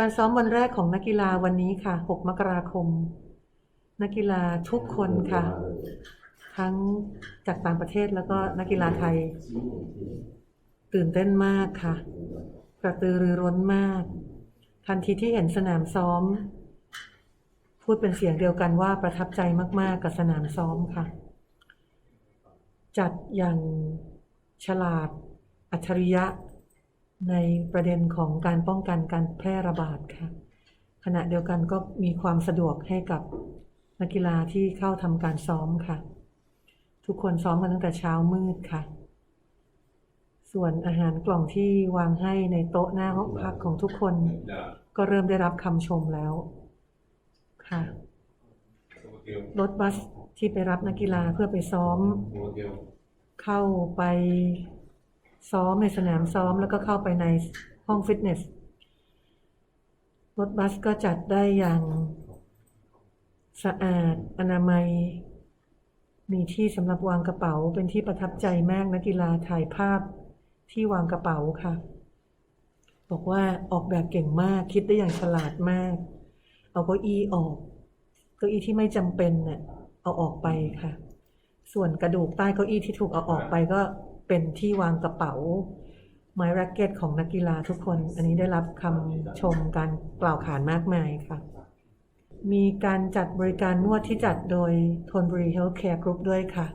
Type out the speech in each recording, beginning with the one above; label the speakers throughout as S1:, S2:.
S1: การซ้อมวันแรกของนักกีฬาวันนี้ค่ะ 6 มกราคม นักกีฬาทุกคนค่ะ ทั้งจากต่างประเทศแล้วก็นักกีฬาไทย ตื่นเต้นมากค่ะ กระตือรือร้นมาก ทันทีที่เห็นสนามซ้อม พูดเป็นเสียงเดียวกันว่าประทับใจมาก ๆ กับสนามซ้อมค่ะ จัดอย่างฉลาด อัจฉริยะ ในประเด็นของการป้องกันการแพร่ระบาดค่ะขณะเดียวกันก็มีความสะดวกให้กับนักกีฬาที่เข้าทำการซ้อมค่ะ ทุกคนซ้อมกันตั้งแต่เช้ามืดค่ะ ส่วนอาหารกล่องที่วางให้ในโต๊ะหน้าห้องพักของทุกคน ก็เริ่มได้รับคำชมแล้วค่ะรถบัสที่ไปรับนักกีฬาเพื่อไปซ้อม เข้าไป ซ้อมในสนามซ้อมแล้วก็เข้าไปในห้องฟิตเนส รถบัสก็จัดได้อย่างสะอาดอนามัย มีที่สำหรับวางกระเป๋าเป็นที่ประทับใจมากนักกีฬาถ่ายภาพที่วางกระเป๋าค่ะ บอกว่าออกแบบเก่งมากคิดได้อย่างฉลาดมาก เอาเก้าอี้ออกเก้าอี้ที่ไม่จำเป็นเน่ะเอาออกไปค่ะ ส่วนกระดูกใต้เก้าอี้ที่ถูกเอาออกไปก็ เป็นที่วางกระเป๋า ไม้แร็กเก็ตของนักกีฬาทุกคน อันนี้ได้รับคำชมการกล่าวขานมากมายค่ะ มีการจัดบริการนวดที่จัดโดยทนบุรีเฮลท์แคร์กรุ๊ปด้วยค่ะ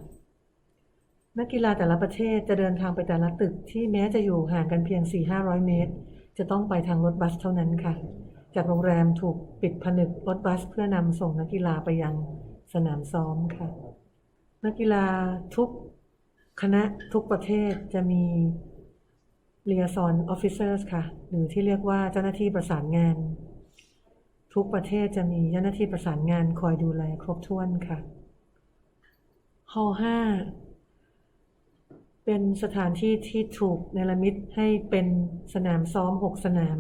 S1: นักกีฬาแต่ละประเทศจะเดินทางไปแต่ละตึกที่แม้จะอยู่ห่างกันเพียง 4-500 เมตร จะต้องไปทางรถบัสเท่านั้นค่ะ จากโรงแรมถูกปิดผนึกรถบัสเพื่อนำส่งนักกีฬาไปยังสนามซ้อมค่ะ นักกีฬาทุก คณะทุกประเทศจะมี liaison officers ค่ะ หรือที่เรียกว่าเจ้าหน้าที่ประสานงาน ทุกประเทศจะมีเจ้าหน้าที่ประสานงานคอยดูแลครบถ้วนค่ะฮอลห้าเป็นสถานที่ที่ถูกเนรมิตให้เป็นสนามซ้อมหกสนาม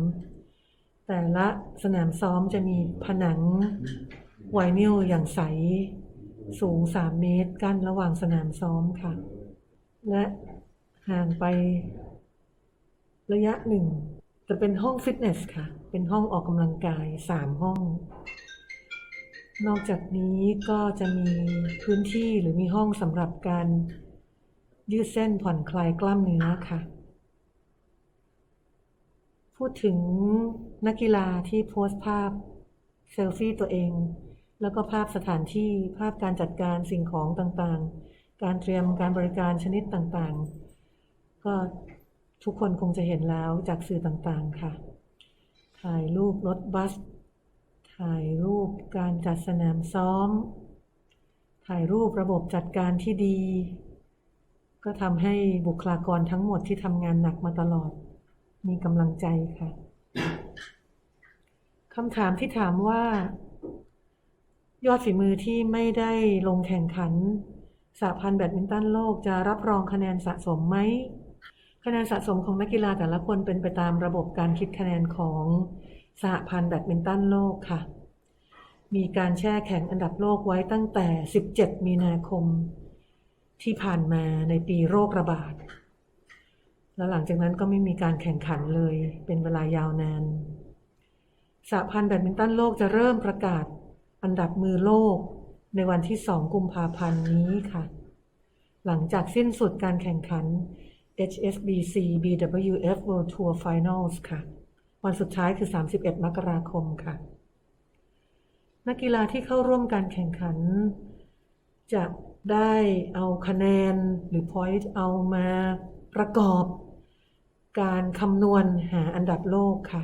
S1: แต่ละสนามซ้อมจะมีผนังไวนิลอย่างใส สูง3เมตรกั้นระหว่างสนามซ้อมค่ะ และห่างไประยะหนึ่ง จะเป็นห้องฟิตเนสค่ะ เป็นห้องออกกำลังกาย3ห้อง นอกจากนี้ก็จะมีพื้นที่หรือมีห้องสำหรับการยืดเส้นผ่อนคลายกล้ามเนื้อค่ะ พูดถึงนักกีฬาที่โพสต์ภาพเซลฟี่ตัวเอง แล้วก็ภาพสถานที่ภาพการจัดการสิ่งของต่างๆ การเตรียมการบริการชนิดต่างๆ ก็ทุกคนคงจะเห็นแล้วจากสื่อต่างๆค่ะ ถ่ายรูปรถบัส ถ่ายรูปการจัดสนามซ้อม ถ่ายรูประบบจัดการที่ดี ก็ทำให้บุคลากรทั้งหมดที่ทำงานหนักมาตลอด มีกำลังใจค่ะคำถามที่ถามว่า ยอดฝีมือที่ไม่ได้ลงแข่งขัน สหพันธ์แบดมินตันโลกจะรับรองคะแนนสะสมไหม คะแนนสะสมของนักกีฬาแต่ละคนเป็นไปตามระบบการคิดคะแนนของสหพันธ์แบดมินตันโลกค่ะ มีการแช่แข็งอันดับโลกไว้ตั้งแต่ 17 มีนาคม ที่ผ่านมาในปีโรคระบาด แล้วหลังจากนั้นก็ไม่มีการแข่งขันเลย เป็นเวลายาวนานสหพันธ์แบดมินตันโลกจะเริ่มประกาศอันดับมือโลก ในวันที่ 2 กุมภาพันธ์นี้ค่ะ หลังจากสิ้นสุดการแข่งขัน HSBC BWF World Tour Finals ค่ะ วันสุดท้ายคือ 31 มกราคมค่ะ นักกีฬาที่เข้าร่วมการแข่งขัน จะได้เอาคะแนนหรือ point เอามาประกอบ การคำนวณหาอันดับโลกค่ะ